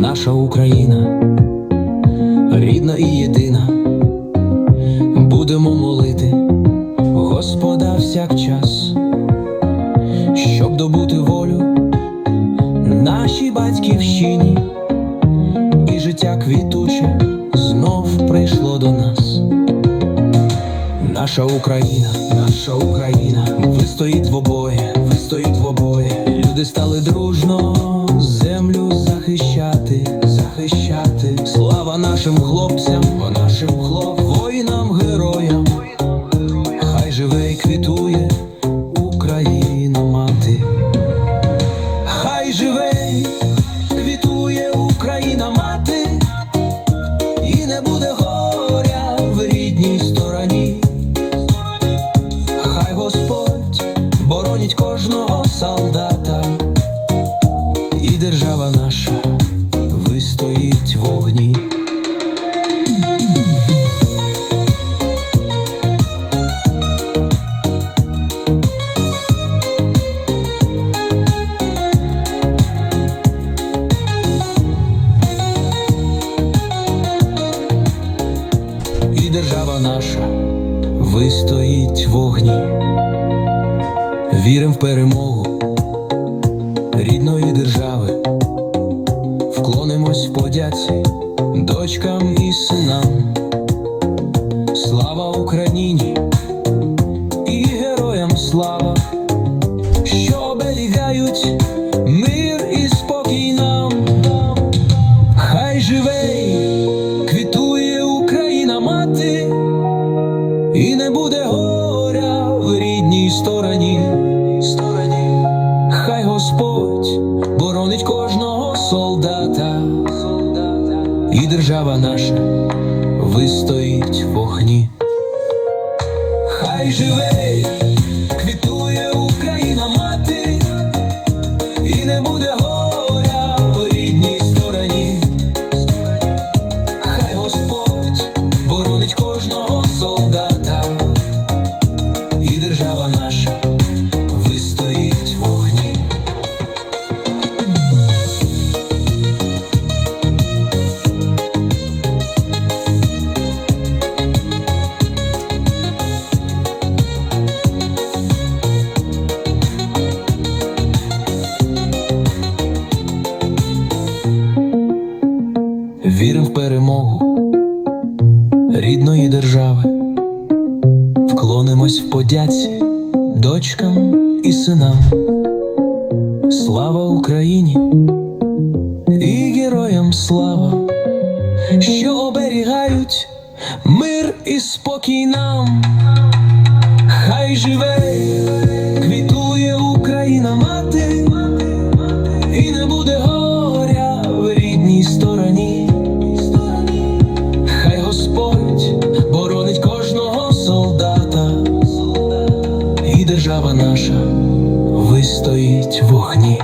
Наша Україна рідна і єдина, будемо молити Господа всякчас, щоб добути волю нашій батьківщині, і життя квітуче Наша Україна, наша Україна, вистоїть в обоє, вистоїть в обоє. Люди стали дружно землю захищати, захищати. Слава нашим хлопцям, нашим хлопцям, вогні. і держава наша вистоїть вогні. Вірим в перемогу рідної вклонимось дочкам і синам. Слава Україні і героям слава, що оберігають мир і спокій нам. Хай живе, квітує Україна мати, і не буде горя в рідній стороні. Хай Господь боронить кожного держава наша вистоїть в вогні. Хай живе, квітує Вірим в перемогу рідної держави, вклонимось в подяці дочкам і синам. Слава Україні і героям слава, що оберігають мир і спокій нам. Хай живе, квітує Україна мати, і не буде в вогні.